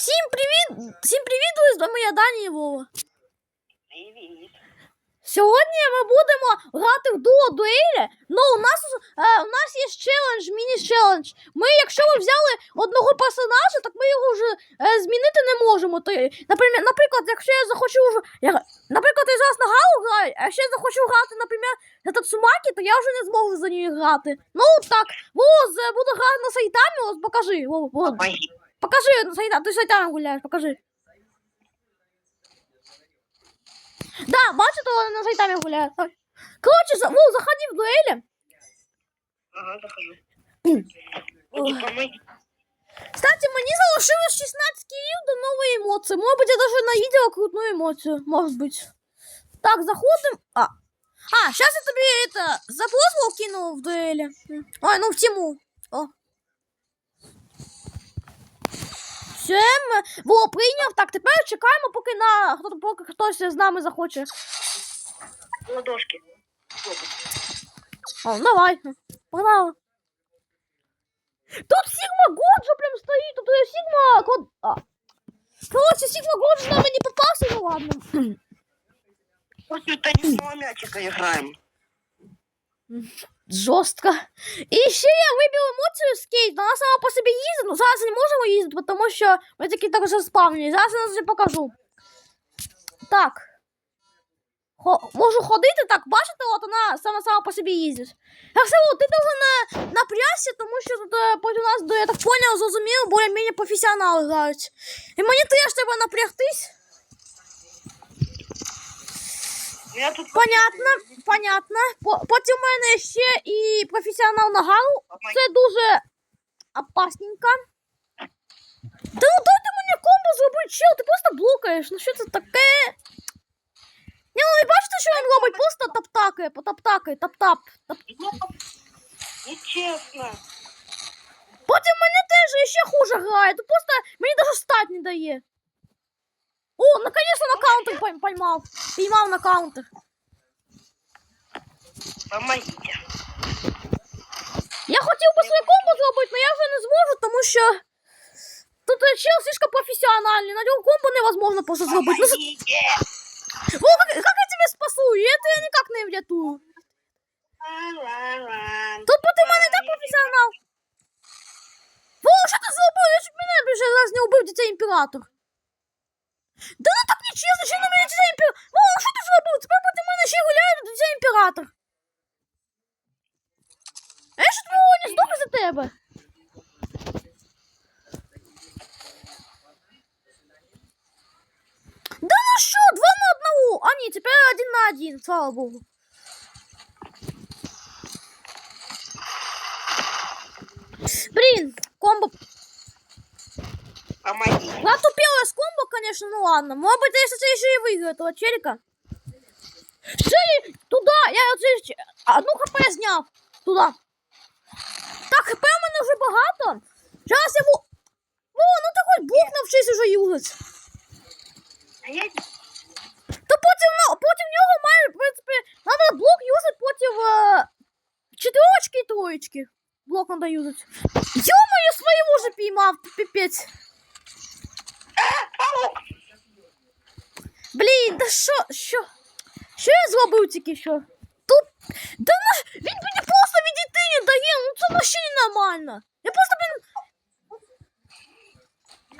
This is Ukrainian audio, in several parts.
Всім привіт! Всім привіт! З вами я Дані і Вова. Привіт. Сьогодні ми будемо грати в дуо дуелі. Ну, у нас, е, у нас є челендж, міні-челендж. Ми, якщо ви взяли одного персонажа, так ми його вже е, змінити не можемо. То, наприклад, наприклад, якщо я захочу вже. Я, наприклад, я зараз на Галу граю, а якщо я захочу грати, наприклад, на Тацумакі, то я вже не зможу за нею грати. Ну так, Воз, е, буду грати на Сайтамі, ось покажи. Вова, Вова. Помоги. Покажи на Сайтамі, ти Сайтамі гуляєш, покажи. Да, бачите, вони на Сайтамі гуляють. Ой. Коротше, за, Вов, заходи в дуелі. Ага, захожу. Ой. Иди помоги. Кстати, мені залишилось 16 кілів до нової емоції. Може бути, я даже на відео крутну емоцію, може бути. Так, заходимо. А. А, зараз я тобі это, запрос кину в дуелі. Ой, ну в тему. О. Все, ми... Во, прийняв. Так, тепер чекаємо, поки на хто- поки хтось з нами захоче. Ладошки. О, давай. Погнали. Тут Сигма Годжа прям стоит. Тут я Сигма... Код... А. Короче, Сигма Годжа нам и не попался, ну ладно. После теннисного мячика играем. Жорстко. І ще я вибив емоцію скейт. Вона сама по собі їздить. Ну зараз не можемо їздити, тому що ми такі так вже спавні. Зараз я вже покажу. Так. Хо- можу ходити, так, бачите, от вона сама сама по собі їздить. Само, ти дуже не напрягся, тому що тут е, у нас, я так поняв, зрозумів, більш-менш професіонали грають. І мені теж треба напрягтись. Ну, Я тут Понятно, понятно. По- Потім у мене ще і професіонал на гару. Помоги. Це дуже опасненько. Та ну дайте мені комбо зробити, чел, ти просто блокаєш. Ну що це таке? Ні, ну ви бачите, що він робить? Просто таптакає, потаптакає, тап-тап. Тап. Нечестно. Потім мене теж ще хуже грає. Тут просто мені навіть стать не дає. О, наконец-то на каунтер пойм- поймав. Піймав на каунтер. Помогите. Я хотів би своє комбо зробити, але я вже не зможу, тому що тут е, чел слишком професіональний, на нього комбо невозможно просто зробити. Ну, Помогите. О, как, как я тебе спасу? І це я ніяк не врятую. Ла-ла-ла. Тут проти мене так професіонал. О, що ти зробив? Я щоб мене більше раз не убив дітей імператор. Да ну так нечесно, що на мене дітей імператор. О, що ти зробив? Тепер проти мене ще гуляє дітей імператор. А я що твого не здох за тебе? Да ну що, два на одного. А ні, тепер один на один, слава богу. Блин, комбо. Помоги. Натупелое с комбо, конечно, ну ладно. Может быть, я, кстати, еще и выиграю этого челика. Шели туда, я оце ще- одну хп зняв. Туда. Так, хп у мене вже багато. Зараз я бу... О, ну ти хоч блок навчись уже юзати. А я То потім, ну, потім нього має, в принципі, треба блок юзати потім е, чотирочки і троєчки. Блок треба юзати. Йо-моє, своєму вже піймав, піпець. Блін, да що, що? Що я зробив тільки що? Тут. Да наш. Він мені просто відійти не дає, ну це вообще ненормально. Я просто, блін.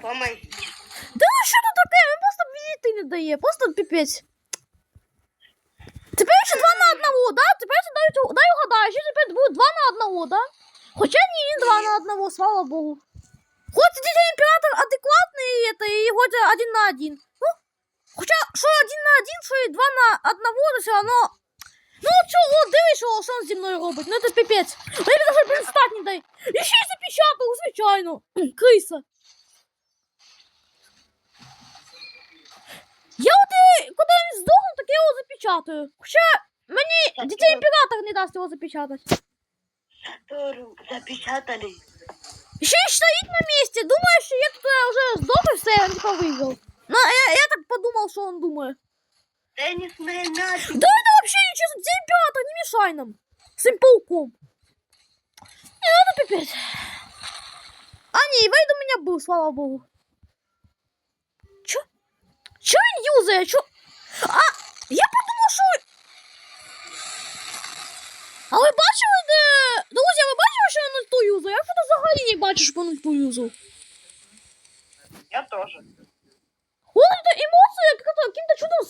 Помогите. Да ну що тут таке? Він просто відійти не дає, просто піпець. Тепер ще два на одного, да? Тепер ще дай, дай угадаю, що тепер буде два на одного, да? Хоча ні, він два на одного, слава Богу. Хоч дітей імператор адекватний, і это, хоч один на один. Ну, хоча, що один на один, що і два на одного, то все одно. Ну, чого, дивись, що, що він зі мною робить, ну це піпець. А я даже блін, стать не дай. І ще й запечатав, звичайно. Криса. Я от і, коли він здохне, так я його запечатаю. Хоча мені дітей імператор не дасть його запечатати. Которую запечатали. Ще й стоїть на місці, думає, що я тут е, вже здох і все, він типа виграв. Ну, я, я так подумав, що він думає. Теннисные мячики. Да это вообще нечестно, где император, не мешай нам. С этим пауком. Не, это пипец. А, не, Вейд у меня был, слава богу. Що він юзає? Що? А, я подумав, що... А ви бачили, де... Друзі, ви бачили, що він ульту юзає? Я що-то взагалі не бачу, що він ульту юзав. Я тоже. От це емоцію, як то яким-то чудом.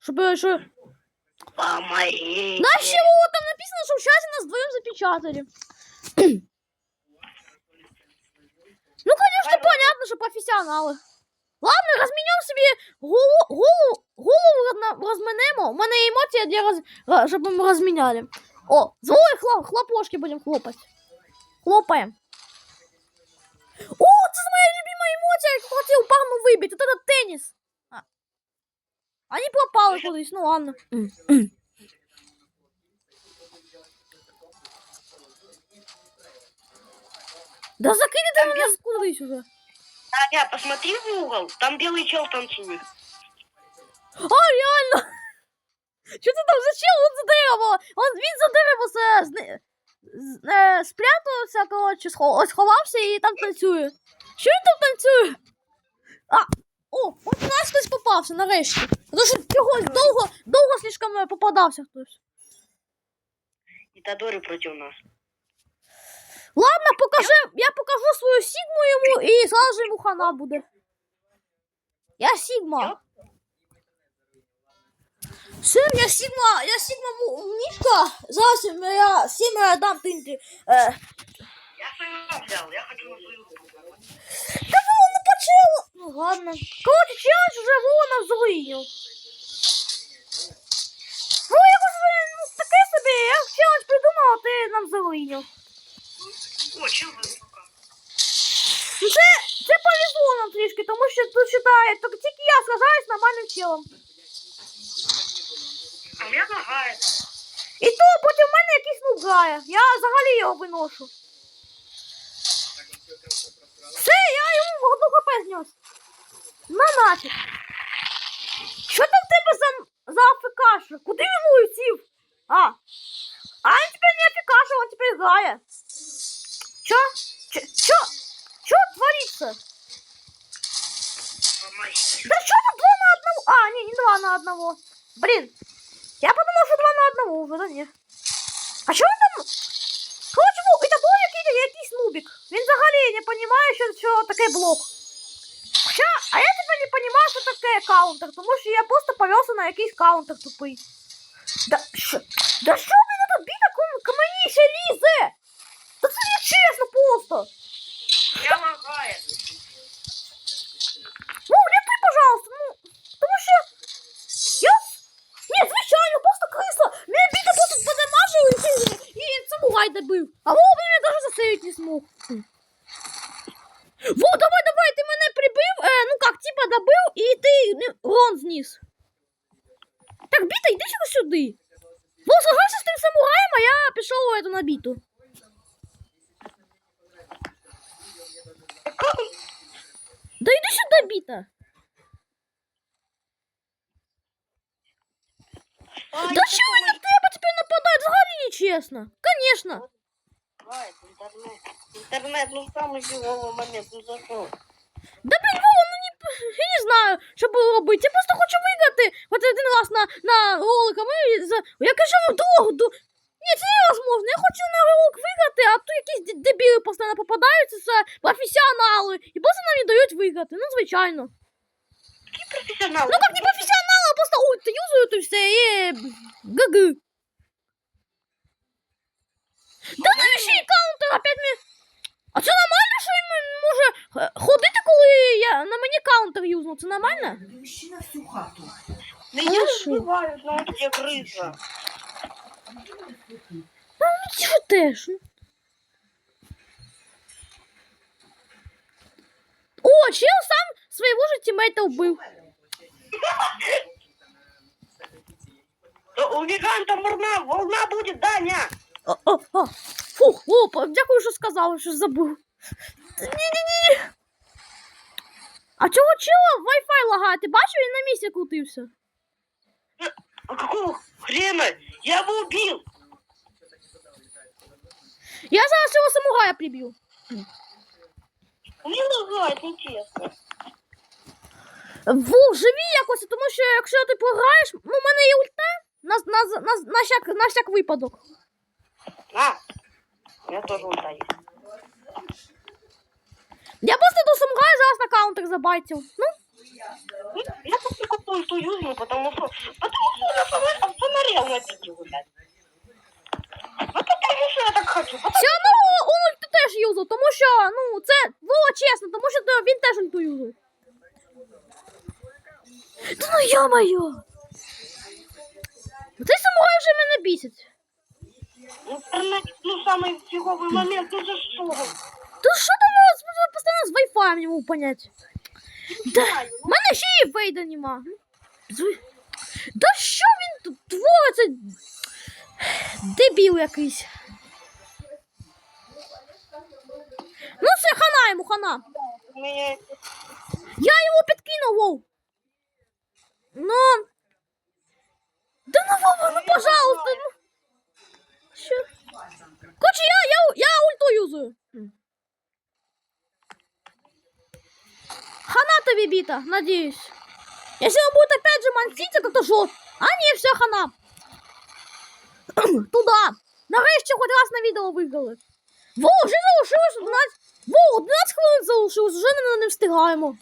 Щоб, е, що... Помоги. Да, ще там написано, что в чате нас вдвоем запечатали. ну, конечно, понятно, что профессионалы. Ладно, разменем себе голову, голову, голову разменемо. У мене емоція для роз... щоб ми розміняли. О, злої хлоп, хлопушки будемо хлопати. Хлопаємо. Любима емоція, я хотів парну вибити. Вот это теніс. А. Они пропали кудись, ну ладно. Да закиньте мене кудись уже. Таня, посмотри в угол. Там белый чел танцует. А, реально! Що ти там за чел? Он за дерево! Он, він за дерево се, зни- з- е, спрятався, коротше, сховався і там танцює. Що він там танцює? А, о, от у нас хтось попався нарешті. Тому що чогось довго, довго слишком е, попадався хтось. Итадори против нас. Ладно, покажи, я покажу свою сігму йому і зразу йому хана буде. Я сігма. Все, я сігма, я сігма мішка. Зараз я сігма дам тинти. Е, Я свою взял, я хочу на свою. Та ну почало. Ну ладно. Короче, челендж вже Вова нам. Ну, якось ну, таке собі, я челендж придумав, а ти нам зруйнив. О, высоко. Ну це, це повезло нам трішки, тому що тут читає, так тільки я сражаюсь з нормальним челом. А у меня лагает. І то проти мене якийсь нуб грає. Я взагалі його виношу. Все, я йому одну хп знес. На нафіг. Що там в тебе за, за АФКша? Куди він улетів? А. А він тепер не АФКша, він тепер грає. Чо? Чо? Чо? Чо твориться? Да что тут два на одного? А, не, не два на одного. Блин. Я подумал, что два на одного уже, да ні. А що він там? Якийсь, нубік. Він взагалі не розуміє, що, що таке блок. Хоча, а я тепер не розумію, що таке каунтер, тому що я просто повелся на якийсь каунтер тупий. Да що? Да що він тут біда ко мені ще лізе? Та це не чесно просто. Я лагает. Ну, рятуй, пожалуйста, ну, тому що я... Ні, звичайно, просто криса. Мене біда просто подамажив і, і, і самурай добив. А Вова мене навіть засейвити не смог. Во, давай, давай, ти мене прибив, е, ну как, типа добив, і ти ну, урон зніс. Так, біта, йди сюди сюди. Ну, сражайся з тим самураєм, а я пішов у эту на біту. Да йди сюди, біта. Ай, Да що ви на тебе тепер нападають? Взагалі нечесно. Конечно. Лагает интернет. Интернет, ну самый фиговый момент, ну за что? Да блін, Вова, ну не, я не знаю, що було робити. Я просто хочу виграти от один раз на, на роликами. і за- Я кажу, ну друг, ду... Ні, це невозможно. Я хочу на ролик виграти, а тут якісь д- дебіли постійно попадаються, це професіонали, і просто нам не дають виграти. Ну, звичайно. Какие профессионалы? Ну как не професіонали, а просто ульт юзають і все, і гг. Да навіщо і каунтер опять ми... А це нормально, що він може е, ходити, коли я на мені каунтер юзнув? Це нормально? Ищи на всю хату. Меня Хорошо. разбивают, ну вот где крыса. Ну ти теж. ну. О, чел сам своего же тиммейта убив. Да у гиганта волна, волна будет, Даня! О, по- дякую, що сказав, що забув. Ні-ні-ні. А чого чела Wi-Fi лагає? Ти бачив, він на місці крутився. А какого хрена? Я его убил! Я зараз цього самурая приб'ю. У меня лагает, нечестно. Вов, живі якось, тому що якщо ти програєш, ну, в мене є ульта на, на, на, на, всяк, на всяк випадок. На. Я тоже улетаю. Я просто до самурая зараз на каунтер забайтив. Ну, Я просто какую ту юзну, потому что... Потому что я фонарь- а фонарел на пике гулять. Ну потому что я так хочу. Потому... все одно он ульту теж юзав, тому що, ну, це було чесно, тому що він теж ульту юзав. Та ну йо-моє! Цей самурай вже мене бісить. Интернет, ну самый фиговый момент, ну за что? Та що там у вас Може, постійно з Wi-Fi не можу понять. Да, в мене ще і вейда нема. Да що він тут твориться? Дебіл якийсь. Ну це хана йому, хана. Меня... Я його підкинув, воу. Ну. Да ну, Вова, ну пожалуйста. Ну. Короче, я, я, я ульту юзаю. Хана тобі біта, надіюсь. Если он будет опять же манситься, то что? А не, все, хана. Туда. Нарешті хоч раз на відео виграли. Во, вже залишилось 11. Во, 11 хвилин залишилось, вже не, не встигаємо.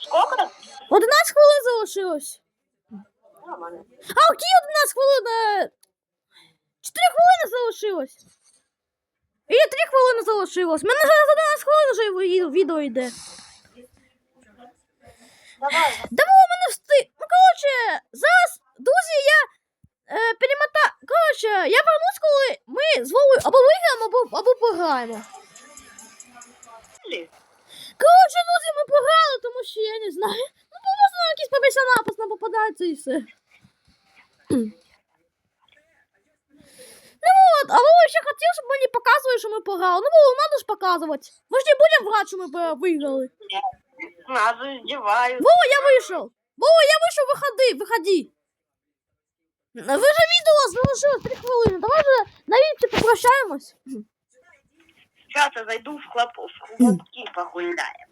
Сколько? 11 хвилин залишилось. Нормально. А окей, 11 хвилин. Е, 4 хвилини залишилось. І 3 хвилини залишилось. Мене зараз 11 хвилин вже відео йде. Давай. Давай мене встиг. Ну, коротше, зараз, друзі, я е, перемота. Коротше, я вернусь, коли ми з Вовою або виграємо, або, або програємо. Или? Коротше, друзі, ми програли, тому що я не знаю. Ну, просто якісь побісянапис нам попадаються і все. Ну от, а Вова ще хотів, щоб мені показували, що ми програли. Ну, Вова, надо ж показувати. Ми ж не будемо врати, що ми е, виграли. Надо, издеваюсь. Вова, я вийшов! Вова, я вийшов, виходи, виходи. Ви же відео залишили 3 хвилини. Давай же на віці попрощаємось. Сейчас я зайду в, хлоп... в хлопки погуляем.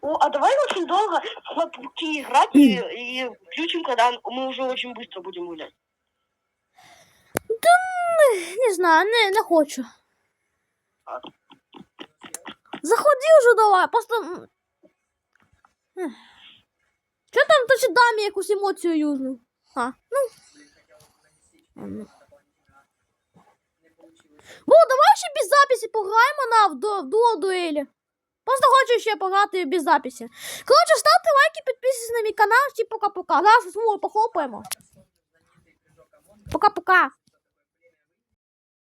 О, а давай очень долго в хлопки играть и, и включим, когда мы уже очень быстро будем гулять. Не знаю, не, не хочу. Заходи вже давай, просто. Що там то чи дамі якусь емоцію юзнув? А, ну. Ладно. Во, давай ще без записі пограємо на в, дуо дуелі. Просто хочу ще пограти без записі. Коротше, ставте лайки, підписуйтесь на мій канал, всі пока-пока. Зараз з Вовою похлопаємо. Пока-пока.